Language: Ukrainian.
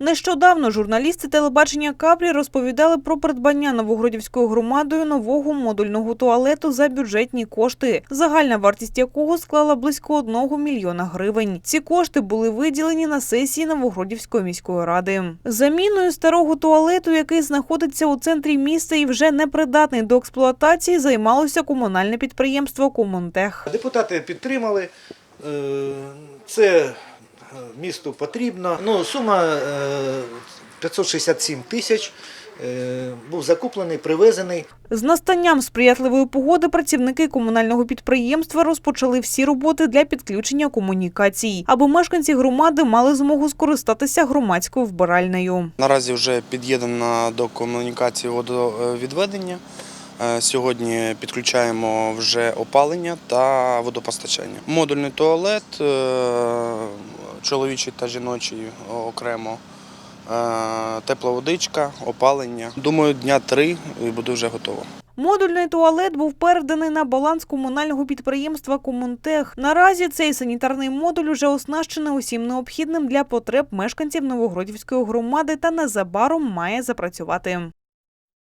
Нещодавно журналісти телебачення Капрі розповідали про придбання Новогродівською громадою нового модульного туалету за бюджетні кошти, загальна вартість якого склала близько одного мільйона гривень. Ці кошти були виділені на сесії Новогродівської міської ради. Заміною старого туалету, який знаходиться у центрі міста і вже непридатний до експлуатації, займалося комунальне підприємство Комунтех. Депутати підтримали. е, Це місту потрібно. Ну, сума е, 567 тисяч. е, Був закуплений, привезений. З настанням сприятливої погоди працівники комунального підприємства розпочали всі роботи для підключення комунікацій, аби мешканці громади мали змогу скористатися громадською вбиральнею. Наразі вже під'єднано до комунікації водовідведення. Е, Сьогодні підключаємо вже опалення та водопостачання. Модульний туалет, е, чоловічий та жіночий окремо, е, тепла водичка, опалення. Думаю, дня три і буде вже готово. Модульний туалет був переданий на баланс комунального підприємства Комунтех. Наразі цей санітарний модуль уже оснащений усім необхідним для потреб мешканців Новогродівської громади та незабаром має запрацювати.